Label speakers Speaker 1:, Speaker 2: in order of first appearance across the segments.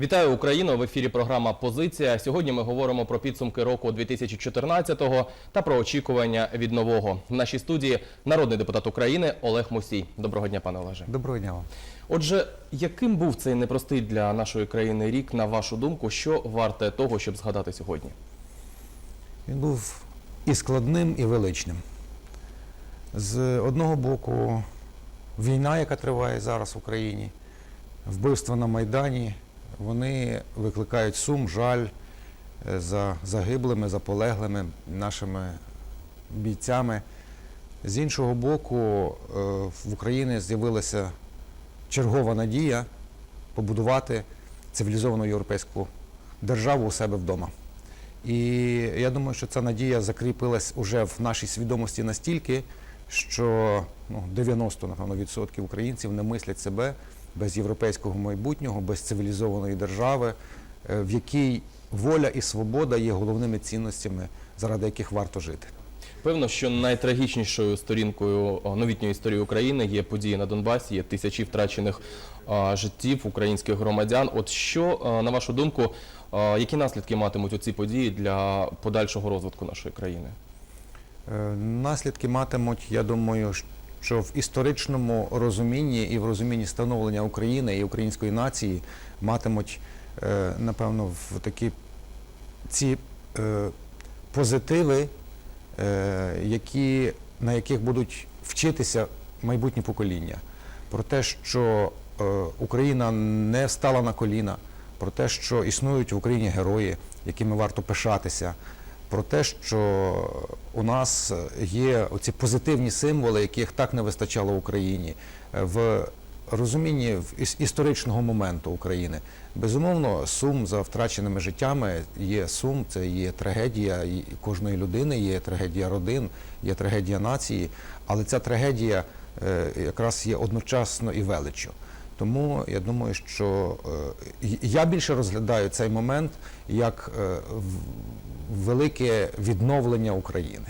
Speaker 1: Вітаю Україну! В ефірі програма Позиція. Сьогодні ми говоримо про підсумки року 2014-го та про очікування від нового. В нашій студії народний депутат України Олег Мусій. Доброго дня, пане Олеже.
Speaker 2: Доброго дня вам.
Speaker 1: Отже, яким був цей непростий для нашої країни рік, на вашу думку, що варте того, щоб згадати сьогодні?
Speaker 2: Він був і складним, і величним. З одного боку, війна, яка триває зараз в Україні, вбивства на Майдані, вони викликають сум, жаль е, за загиблими, за полеглими нашими бійцями. З іншого боку, е, в Україні з'явилася чергова надія побудувати цивілізовану європейську державу у себе вдома. І я думаю, що ця надія закріпилась уже в нашій свідомості настільки, що ну, 90 напевно, відсотків українців не мислять себе без європейського майбутнього, без цивілізованої держави, е, в якій воля і свобода є головними цінностями, заради яких варто жити.
Speaker 1: Певно, що найтрагічнішою сторінкою новітньої історії України є події на Донбасі, є тисячі втрачених життів українських громадян. От що, на вашу думку, які наслідки матимуть оці події для подальшого розвитку нашої країни?
Speaker 2: Е, Наслідки матимуть, я думаю, що в історичному розумінні і в розумінні становлення України і української нації матимуть, е, напевно, в такі ці е, позитиви, е, які, на яких будуть вчитися майбутні покоління. Про те, що Україна не стала на коліна, про те, що існують в Україні герої, якими варто пишатися, про те, що у нас є оці позитивні символи, яких так не вистачало Україні е, в розумінні історичного моменту України. Безумовно, сум за втраченими життями є сум, це є трагедія кожної людини, є трагедія родин, є трагедія нації, але ця трагедія е, якраз є одночасно і величчю. Тому я думаю, що е, я більше розглядаю цей момент як е, велике відновлення України.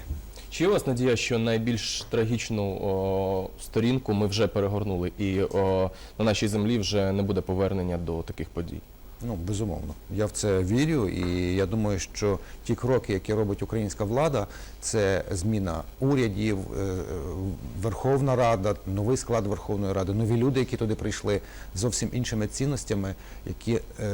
Speaker 1: Чи у вас надія, що найбільш трагічну о, сторінку ми вже перегорнули, і о, на нашій землі вже не буде повернення до таких подій?
Speaker 2: Ну, безумовно, я в це вірю, і я думаю, що ті кроки, які робить українська влада, це зміна урядів, е, Верховна Рада, новий склад Верховної Ради, нові люди, які туди прийшли зовсім іншими цінностями, які е,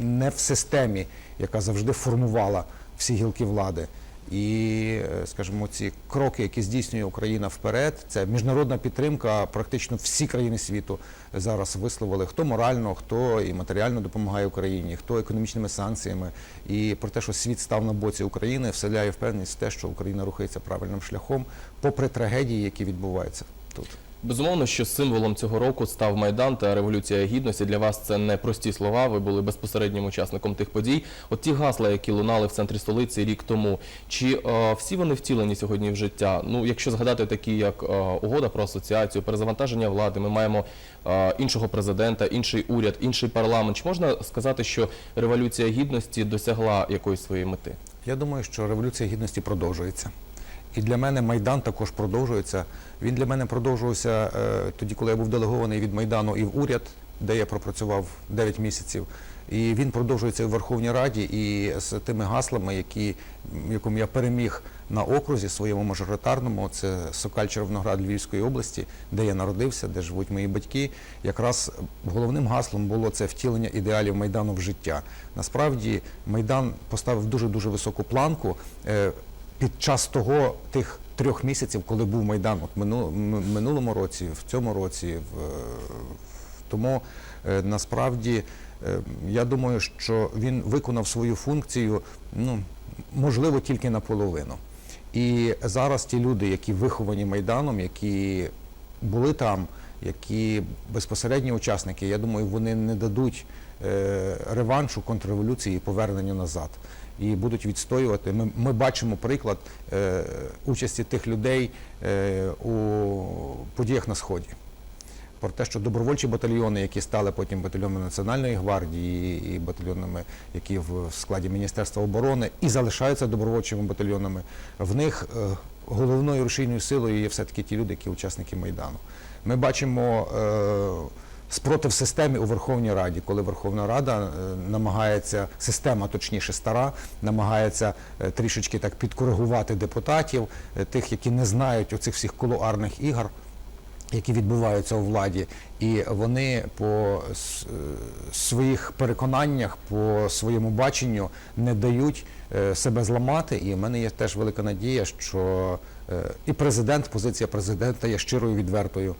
Speaker 2: не в системі, яка завжди формувала всі гілки влади. І, е, скажімо, ці кроки, які здійснює Україна вперед, це міжнародна підтримка. Практично всі країни світу зараз висловили, хто морально, хто і матеріально допомагає Україні, хто економічними санкціями. І про те, що світ став на боці України, вселяє впевненість в те, що Україна рухається правильним шляхом, попри трагедії, які відбуваються тут.
Speaker 1: Безумовно, що символом цього року став Майдан та Революція Гідності. Для вас це не прості слова. Ви були безпосереднім учасником тих подій. От ті гасла, які лунали в центрі столиці рік тому, чи е, всі вони втілені сьогодні в життя? Ну, якщо згадати такі, як е, угода про асоціацію, перезавантаження влади, ми маємо е, іншого президента, інший уряд, інший парламент. Чи можна сказати, що революція гідності досягла якоїсь своєї мети?
Speaker 2: Я думаю, що революція гідності продовжується. І для мене Майдан також продовжується. Він для мене продовжувався е, тоді, коли я був делегований від Майдану і в уряд, де я пропрацював 9 місяців. І він продовжується в Верховній Раді і з тими гаслами, які, м, якому я переміг на окрузі своєму мажоритарному, це Сокаль Червоноград Львівської області, де я народився, де живуть мої батьки. Якраз головним гаслом було це втілення ідеалів Майдану в життя. Насправді Майдан поставив дуже дуже високу планку. Під час того тих трьох місяців, коли був Майдан, от мину, минулому році, в цьому році, в, е, тому е, насправді е, я думаю, що він виконав свою функцію, ну можливо, тільки наполовину. І зараз ті люди, які виховані майданом, які були там, які безпосередні учасники, я думаю, вони не дадуть е, реваншу контрреволюції і повернення назад. І будуть відстоювати. Ми, ми бачимо приклад е, участі тих людей е, у подіях на сході. Про те, що добровольчі батальйони, які стали потім батальйонами Національної гвардії і батальйонами, які в складі Міністерства оборони, і залишаються добровольчими батальйонами, в них е, головною рушійною силою є все-таки ті люди, які учасники Майдану. Ми бачимо е, спротив системі у Верховній Раді, коли Верховна Рада е, намагається, система точніше стара, намагається е, трішечки так підкоригувати депутатів, тих, які не знають оцих всіх кулуарних ігор які відбуваються у владі, і вони по е, своїх переконаннях, по своєму баченню не дають е, себе зламати. І в мене є теж велика надія, що е, і президент, позиція президента є щирою відвертою.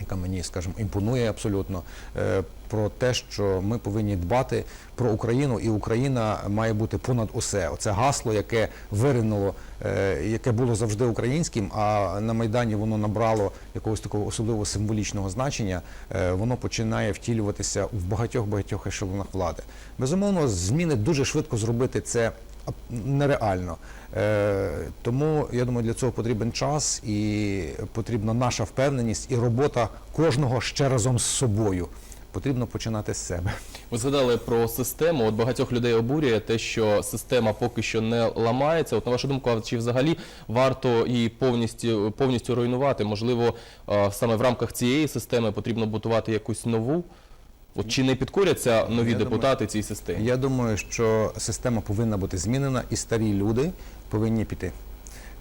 Speaker 2: Яка мені, скажімо, імпонує абсолютно е, про те, що ми повинні дбати про Україну, і Україна має бути понад усе. Оце гасло, яке виринуло, е, яке було завжди українським, а на майдані воно набрало якогось такого особливо символічного значення. е, Воно починає втілюватися в багатьох багатьох ешелонах влади. Безумовно, зміни дуже швидко зробити це нереально. Е, Тому я думаю, для цього потрібен час і потрібна наша впевненість і робота кожного ще разом з собою. Потрібно починати з себе.
Speaker 1: Ви згадали про систему. От багатьох людей обурює те, що система поки що не ламається. От на вашу думку, а чи взагалі варто її повністю повністю руйнувати? Можливо, е, саме в рамках цієї системи потрібно будувати якусь нову? От чи не підкоряться нові
Speaker 2: Я
Speaker 1: депутати цій системі?
Speaker 2: Я думаю, що система повинна бути змінена, і старі люди повинні піти.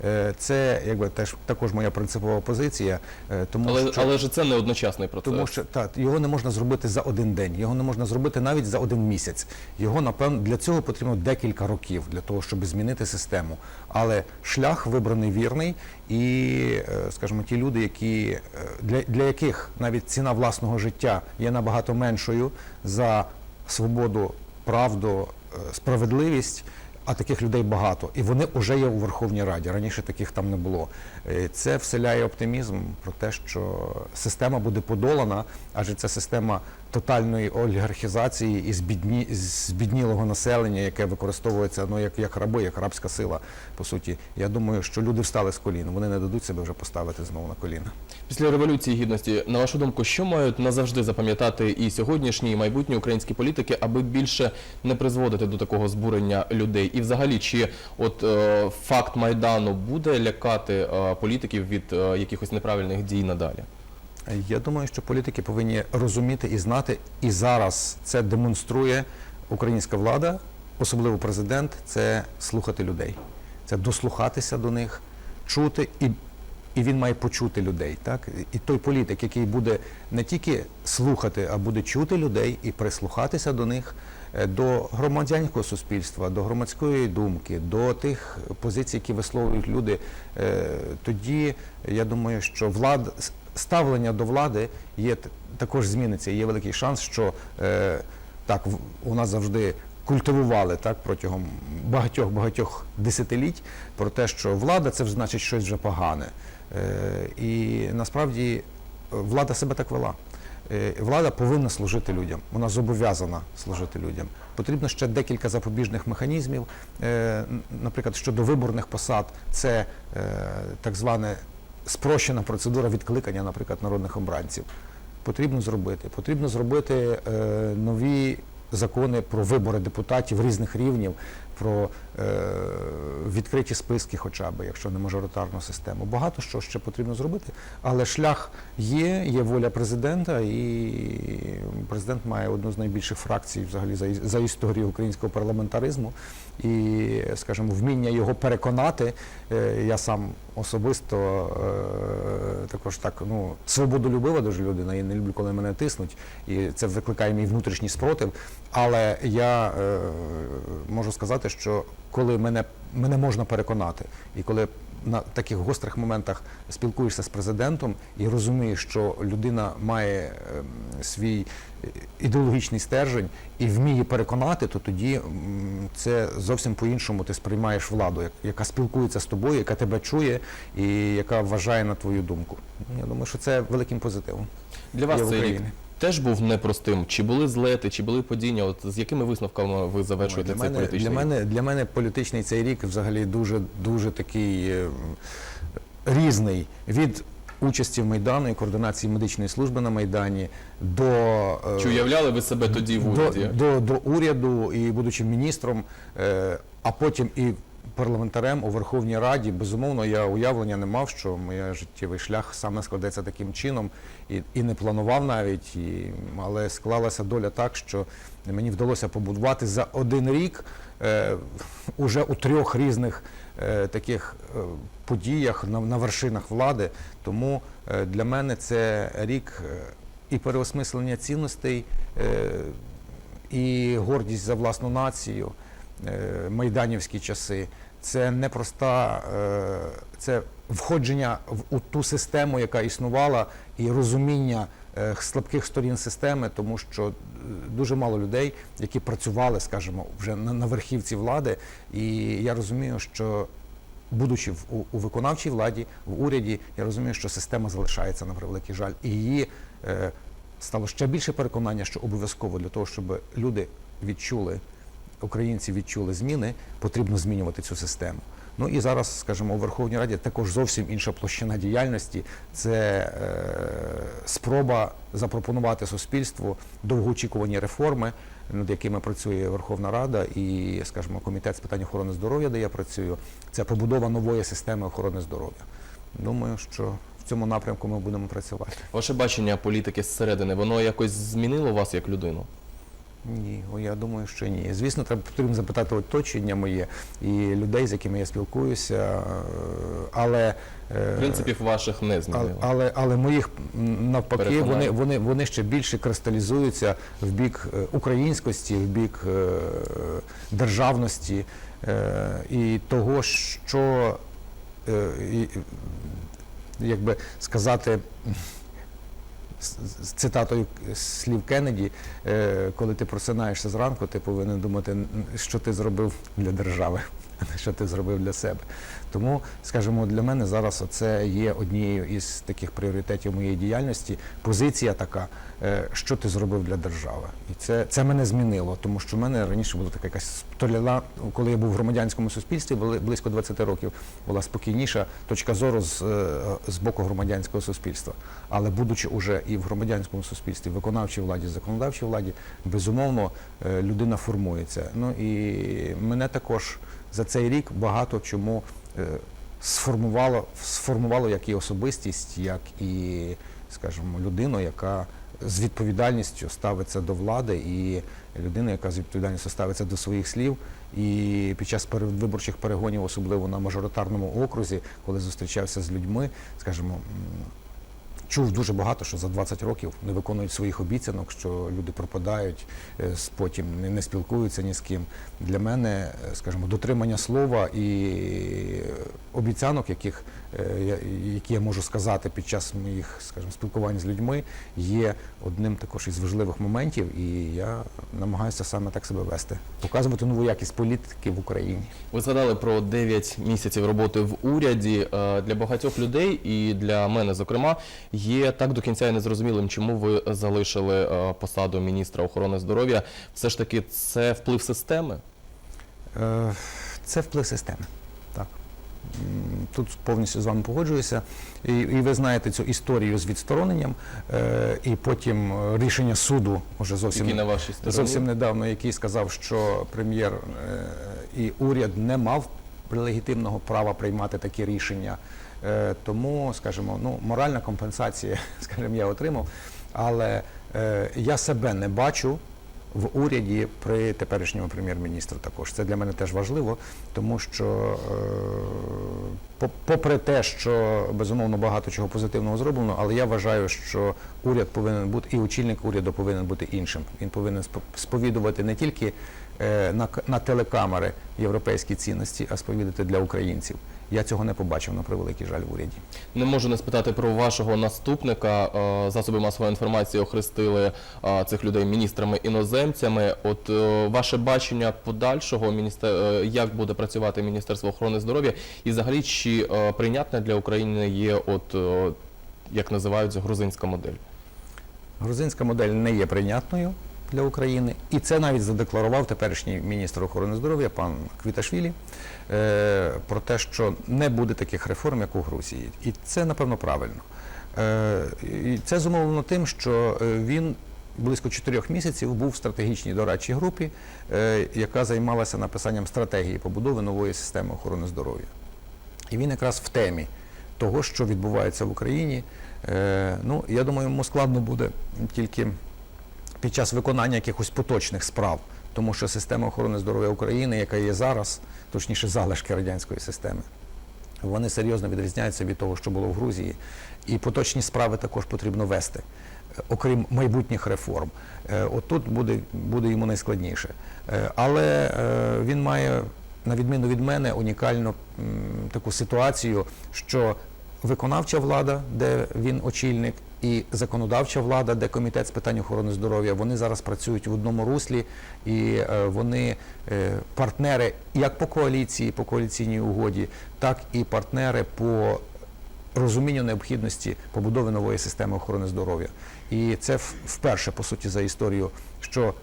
Speaker 2: Е, Це якби теж також моя принципова позиція, е, тому
Speaker 1: Але,
Speaker 2: що
Speaker 1: але ж це не одночасний процес.
Speaker 2: Тому що так, його не можна зробити за один день, його не можна зробити навіть за один місяць. Його напевно для цього потрібно декілька років для того, щоб змінити систему. Але шлях вибраний вірний, і е, скажімо, ті люди, які для, для яких навіть ціна власного життя є набагато меншою за свободу, правду, справедливість. А таких людей багато, і вони вже є у Верховній Раді. Раніше таких там не було. Е, Це вселяє оптимізм про те, що система буде подолана, адже це система тотальної олігархізації і збідні, збіднілого населення, яке використовується ну як, як раби, як рабська сила. По суті, я думаю, що люди встали з колін. Вони не дадуть себе вже поставити знову на коліна.
Speaker 1: Після революції гідності, на вашу думку, що мають назавжди запам'ятати і сьогоднішні, і майбутні українські політики, аби більше не призводити до такого збурення людей? І взагалі, чи от е, факт майдану буде лякати е, політиків від е, якихось неправильних дій надалі?
Speaker 2: Я думаю, що політики повинні розуміти і знати, і зараз це демонструє українська влада, особливо президент, це слухати людей, це дослухатися до них, чути і. І він має почути людей, так і той політик, який буде не тільки слухати, а буде чути людей і прислухатися до них, е, до громадянського суспільства, до громадської думки, до тих позицій, які висловлюють люди. е, Тоді я думаю, що влада ставлення до влади є також зміниться. Є великий шанс, що е, так у нас завжди культивували так протягом багатьох багатьох десятиліть про те, що влада це значить щось вже погане. Е, і насправді е, влада себе так вела. Е, Влада повинна служити людям, вона зобов'язана служити людям. Потрібно ще декілька запобіжних механізмів. Наприклад, щодо виборних посад, це так зване спрощена процедура відкликання, наприклад, народних обранців. Потрібно зробити. Потрібно зробити нові закони про вибори депутатів різних рівнів, про е, відкриті списки, хоча б, якщо не мажоритарну систему. Багато що ще потрібно зробити, але шлях є, є воля президента, і президент має одну з найбільших фракцій взагалі за, історію українського парламентаризму. І, скажімо, вміння його переконати. е, Я сам особисто е, також так ну свободолюбива дуже людина, і не люблю, коли мене тиснуть, і це викликає мій внутрішній спротив. Але я е, можу сказати, що коли мене, мене можна переконати, і коли на таких гострих моментах спілкуєшся з президентом і розумієш, що людина має ем, свій е, ідеологічний стержень і вміє переконати, то тоді це зовсім по-іншому ти сприймаєш владу, як- яка спілкується з тобою, яка тебе чує і яка вважає на твою думку. Я думаю, що це великим позитивом.
Speaker 1: Для вас рік
Speaker 2: Україні.
Speaker 1: Теж був непростим. Чи були злети, чи були падіння? От з якими висновками ви завершуєте цей
Speaker 2: мене,
Speaker 1: політичний
Speaker 2: для,
Speaker 1: рік?
Speaker 2: мене, для мене політичний цей рік взагалі дуже, дуже такий е, різний від участі в Майдану і координації медичної служби на Майдані до, е,
Speaker 1: Чи уявляли ви себе тоді в уряді?
Speaker 2: до, до уряду і будучи міністром, е, а потім і парламентарем у Верховній Раді. Безумовно, я уявлення не мав, що моє життєвий шлях саме складеться таким чином, і, і не планував навіть. І, але склалася доля так, що мені вдалося побудувати за один рік е, уже у трьох різних е, таких е, подіях на, на вершинах влади. Тому е, для мене це рік е, і переосмислення цінностей. Е, і гордість за власну націю, е, майданівські часи. Це не проста, е, це входження в у ту систему, яка існувала, і розуміння е, слабких сторін системи, тому що е, дуже мало людей, які працювали, скажімо, вже на, верхівці влади. І я розумію, що будучи в, у, у виконавчій владі, в уряді, я розумію, що система залишається на превеликий жаль. І її стало ще більше переконання, що обов'язково для того, щоб люди відчули, українці відчули зміни, потрібно змінювати цю систему. Ну і зараз, скажімо, у Верховній Раді також зовсім інша площина діяльності. Це е, спроба запропонувати суспільству довгоочікувані реформи, над якими працює Верховна Рада і, скажімо, комітет з питань охорони здоров'я, де я працюю. Це побудова нової системи охорони здоров'я. Думаю, що в цьому напрямку ми будемо працювати.
Speaker 1: Ваше бачення політики зсередини, воно якось змінило вас як людину?
Speaker 2: Ні, я думаю, що ні. Звісно, треба потрібно запитати оточення моє і людей, з якими я спілкуюся, е, але е,
Speaker 1: Принципів ваших не
Speaker 2: але,
Speaker 1: змінило.
Speaker 2: але, але моїх навпаки, вони, вони, вони ще більше кристалізуються в бік е, українськості, в бік державності і того, що е, і, як би сказати. З- цитатою слів Кеннеді, е, коли ти просинаєшся зранку, ти повинен думати, що ти зробив для держави, що ти зробив для себе. Тому, скажімо, для мене зараз це є однією із таких пріоритетів моєї діяльності. Позиція така, е, що ти зробив для держави. І це, це мене змінило, тому що в мене раніше була така якась толіла, коли я був в громадянському суспільстві, близько 20 років, була спокійніша точка зору з, е, з боку громадянського суспільства. Але будучи уже і в громадянському суспільстві, в виконавчій владі, законодавчій владі, безумовно, е, людина формується. Ну і мене також за цей рік багато чому е, сформувало, сформувало як і особистість, як і, скажімо, людину, яка з відповідальністю ставиться до влади, і людина, яка з відповідальністю ставиться до своїх слів. І під час передвиборчих перегонів, особливо на мажоритарному окрузі, коли зустрічався з людьми, скажімо, чув дуже багато, що за 20 років не виконують своїх обіцянок, що люди пропадають, е, потім не, спілкуються ні з ким. Для мене, е, скажімо, дотримання слова і обіцянок, яких, е, які я можу сказати під час моїх, скажімо, спілкувань з людьми, є одним також із важливих моментів, і я намагаюся саме так себе вести, показувати нову якість політики в Україні.
Speaker 1: Ви згадали про 9 місяців роботи в уряді. Е, Для багатьох людей і для мене, зокрема, є так до кінця і незрозумілим, чому ви залишили е, посаду міністра охорони здоров'я. Все ж таки, це вплив системи.
Speaker 2: Е, Це вплив системи. Так. Тут повністю з вами погоджуюся. І, і ви знаєте цю історію з відстороненням, е, і потім е, рішення суду уже зовсім
Speaker 1: Які на вашій
Speaker 2: зовсім недавно, який сказав, що прем'єр е, і уряд не мав легітимного права приймати такі рішення. Е, Тому, скажімо, ну, моральна компенсація, скажімо, я отримав, але е, я себе не бачу в уряді при теперішньому прем'єр-міністру також. Це для мене теж важливо, тому що, е, попри те, що безумовно багато чого позитивного зроблено, але я вважаю, що уряд повинен бути і очільник уряду повинен бути іншим. Він повинен сповідувати не тільки на телекамери європейські цінності, а сповідати для українців. Я цього не побачив на превеликий жаль в уряді.
Speaker 1: Не можу не спитати про вашого наступника. Е, Засоби масової інформації охрестили е, цих людей міністрами іноземцями. От е, ваше бачення подальшого як буде працювати Міністерство охорони здоров'я, і взагалі чи е, прийнятна для України є, от як називають грузинська модель?
Speaker 2: Грузинська модель не є прийнятною для України, і це навіть задекларував теперішній міністр охорони здоров'я пан Квіташвілі е, про те, що не буде таких реформ, як у Грузії. І це напевно правильно. Е, і це зумовлено тим, що е, він близько чотирьох місяців був в стратегічній дорадчій групі, яка займалася написанням стратегії побудови нової системи охорони здоров'я. І він якраз в темі того, що відбувається в Україні. Ну, я думаю, йому складно буде тільки під час виконання якихось поточних справ, тому що система охорони здоров'я України, яка є зараз, точніше залишки радянської системи, вони серйозно відрізняються від того, що було в Грузії. І поточні справи також потрібно вести, е, окрім майбутніх реформ. Е, Отут буде, буде йому найскладніше. Е, Але він має, на відміну від мене, унікальну таку ситуацію, що виконавча влада, де він очільник, і законодавча влада, де комітет з питань охорони здоров'я, вони зараз працюють в одному руслі, і е, вони е, партнери як по коаліції, по коаліційній угоді, так і партнери по розумінню необхідності побудови нової системи охорони здоров'я. І це вперше, по суті, за історію, що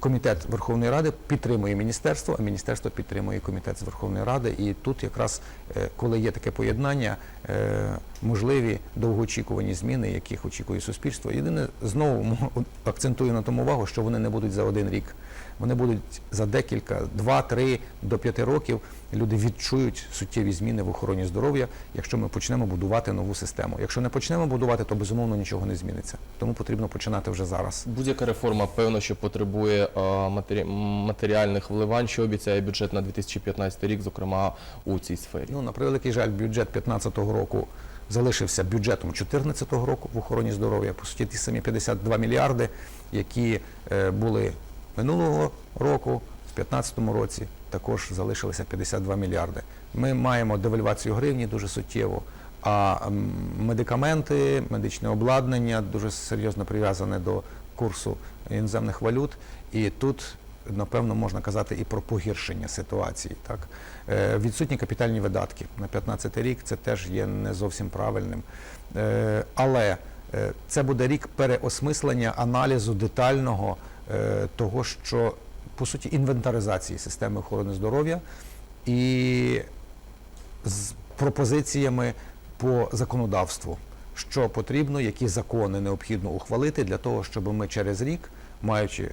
Speaker 2: комітет Верховної Ради підтримує міністерство, а міністерство підтримує комітет з Верховної Ради. І тут якраз, е, коли є таке поєднання, е, можливі довгоочікувані зміни, яких очікує суспільство. Єдине, знову акцентую на тому увагу, що вони не будуть за один рік. Вони будуть за декілька, два-три до п'яти років. Люди відчують суттєві зміни в охороні здоров'я, якщо ми почнемо будувати нову систему. Якщо не почнемо будувати, то безумовно нічого не зміниться. Тому потрібно починати вже зараз.
Speaker 1: Будь-яка реформа, певно, що потребує е, матері- матеріальних вливань, що обіцяє бюджет на 2015 рік, зокрема у цій сфері.
Speaker 2: Ну, на превеликий жаль, бюджет 2015 року залишився бюджетом 2014 року в охороні здоров'я. По суті, ті самі 52 мільярди, які е, були минулого року, в 2015 році також залишилися 52 мільярди. Ми маємо девальвацію гривні дуже суттєво, а медикаменти, медичне обладнання дуже серйозно прив'язане до курсу іноземних валют. І тут напевно можна казати і про погіршення ситуації. Так? Е, Відсутні капітальні видатки на 2015 рік це теж є не зовсім правильним. Е, Але е, це буде рік переосмислення аналізу детального того, що по суті інвентаризації системи охорони здоров'я і з пропозиціями по законодавству, що потрібно, які закони необхідно ухвалити для того, щоб ми через рік, маючи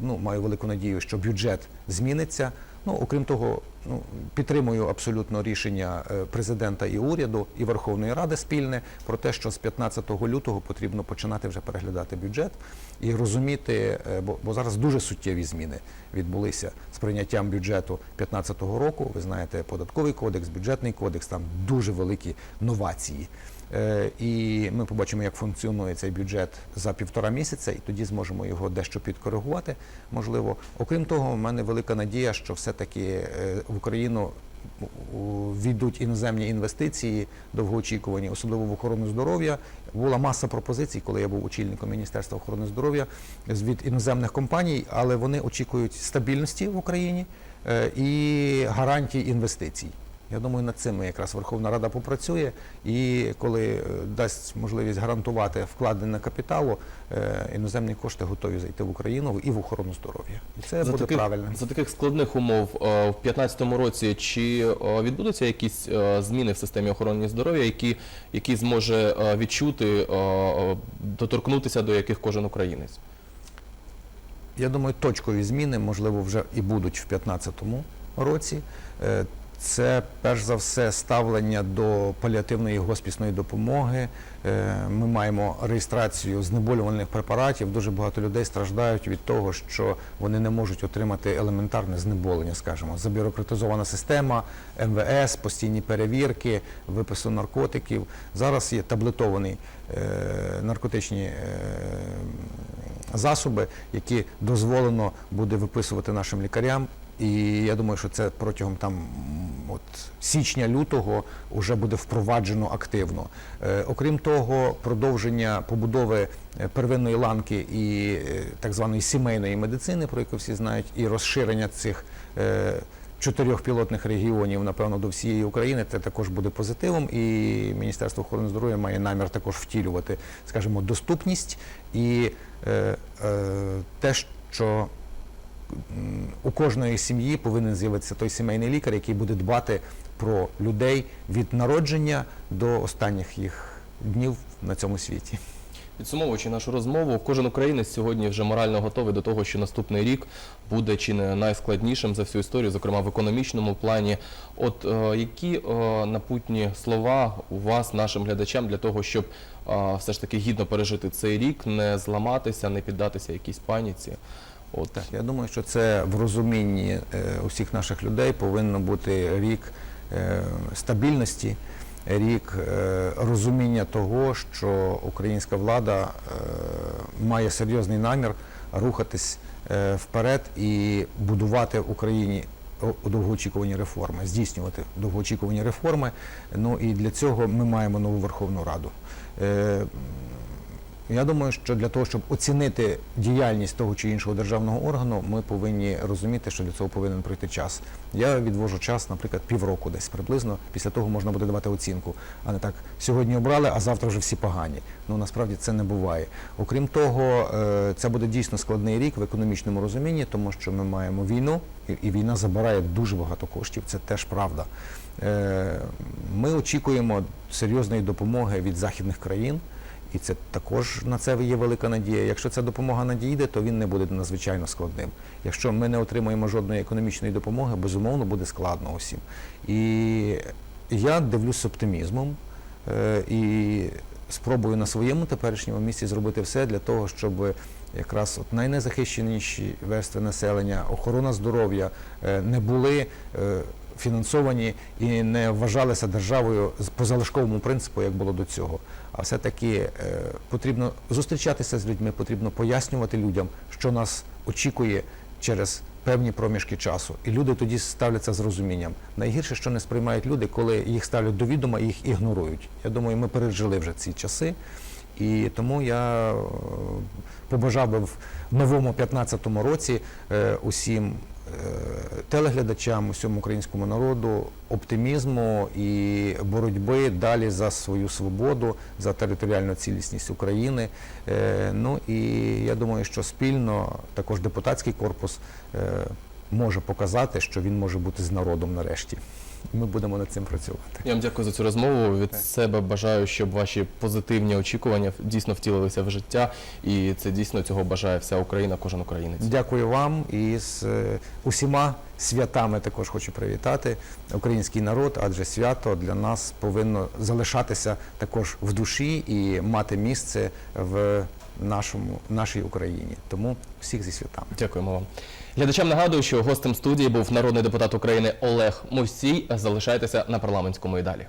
Speaker 2: ну, маю велику надію, що бюджет зміниться. Ну, окрім того, ну, підтримую абсолютно рішення е, президента і уряду, і Верховної Ради спільне про те, що з 15 лютого потрібно починати вже переглядати бюджет і розуміти, е, бо, бо зараз дуже суттєві зміни відбулися з прийняттям бюджету 2015 року. Ви знаєте, податковий кодекс, бюджетний кодекс, там дуже великі новації. Е, І ми побачимо, як функціонує цей бюджет за півтора місяця, і тоді зможемо його дещо підкоригувати. Можливо, окрім того, в мене велика надія, що все-таки е, в Україну війдуть іноземні інвестиції довгоочікувані, особливо в охорону здоров'я. Була маса пропозицій, коли я був очільником Міністерства охорони здоров'я від іноземних компаній, але вони очікують стабільності в Україні е, і гарантій інвестицій. Я думаю, над цим якраз Верховна Рада попрацює, і коли е, дасть можливість гарантувати вкладення капіталу, е, іноземні кошти готові зайти в Україну і в охорону здоров'я. І це буде
Speaker 1: таких,
Speaker 2: правильно.
Speaker 1: за таких складних умов е, в 2015 році чи відбудуться якісь зміни в системі охорони здоров'я, які, які зможе відчути, доторкнутися до яких кожен українець?
Speaker 2: Я думаю, точкові зміни, можливо, вже і будуть в 2015 році. Це перш за все ставлення до паліативної госпісної допомоги. Е, Ми маємо реєстрацію знеболювальних препаратів. Дуже багато людей страждають від того, що вони не можуть отримати елементарне знеболення, скажімо, забюрократизована система, МВС, постійні перевірки, випису наркотиків. Зараз є таблетовані е, наркотичні е, засоби, які дозволено буде виписувати нашим лікарям. І я думаю, що це протягом там от січня-лютого вже буде впроваджено активно. Е, окрім того, продовження побудови е, первинної ланки і е, так званої сімейної медицини, про яку всі знають, і розширення цих. е, Чотирьох пілотних регіонів, напевно, до всієї України, це також буде позитивом. І Міністерство охорони здоров'я має намір також втілювати, скажімо, доступність і е, е, те, що у кожної сім'ї повинен з'явитися той сімейний лікар, який буде дбати про людей від народження до останніх їх днів на цьому світі.
Speaker 1: Підсумовуючи нашу розмову, кожен українець сьогодні вже морально готовий до того, що наступний рік буде чи не найскладнішим за всю історію, зокрема в економічному плані. От е, які е, напутні слова у вас, нашим глядачам, для того, щоб е, все ж таки гідно пережити цей рік, не зламатися, не піддатися якійсь паніці? От
Speaker 2: я думаю, що це в розумінні е, усіх наших людей повинен бути рік е, стабільності, рік е, розуміння того, що українська влада має серйозний намір рухатись вперед і будувати в Україні довгоочікувані реформи, здійснювати довгоочікувані реформи. Ну і для цього ми маємо нову Верховну Раду. Я думаю, що для того, щоб оцінити діяльність того чи іншого державного органу, ми повинні розуміти, що для цього повинен пройти час. Я відвожу час, наприклад, півроку десь приблизно. Після того можна буде давати оцінку, а не так сьогодні обрали, а завтра вже всі погані. Ну насправді це не буває. Окрім того, е, це буде дійсно складний рік в економічному розумінні, тому що ми маємо війну, і- і війна забирає дуже багато коштів. Це теж правда. Е, Ми очікуємо серйозної допомоги від західних країн. І це також на це є велика надія. Якщо ця допомога надійде, то він не буде надзвичайно складним. Якщо ми не отримаємо жодної економічної допомоги, безумовно буде складно усім. І я дивлюсь з оптимізмом е, і спробую на своєму теперішньому місці зробити все для того, щоб якраз от найнезахищеніші верстви населення, охорона здоров'я е, не були. Фінансовані і не вважалися державою по залишковому принципу, як було до цього. А все-таки е, потрібно зустрічатися з людьми, потрібно пояснювати людям, що нас очікує через певні проміжки часу. І люди тоді ставляться з розумінням. Найгірше, що не сприймають люди, коли їх ставлять до відома і їх ігнорують. Я думаю, ми пережили вже ці часи. І тому я е, побажав би в новому 15-му році е, усім телеглядачам, усьому українському народу оптимізму і боротьби далі за свою свободу, за територіальну цілісність України. Е, Ну і я думаю, що спільно також депутатський корпус е, може показати, що він може бути з народом нарешті. Ми будемо над цим працювати.
Speaker 1: Я вам дякую за цю розмову. Від себе бажаю, щоб ваші позитивні очікування дійсно втілилися в життя, і це дійсно цього бажає вся Україна, кожен українець.
Speaker 2: Дякую вам і з е, усіма святами також хочу привітати український народ, адже свято для нас повинно залишатися також в душі і мати місце в нашому нашій Україні. Тому всіх зі святами.
Speaker 1: Дякуємо вам. Глядачам нагадую, що гостем студії був народний депутат України Олег Мусій. Залишайтеся на парламентському і далі.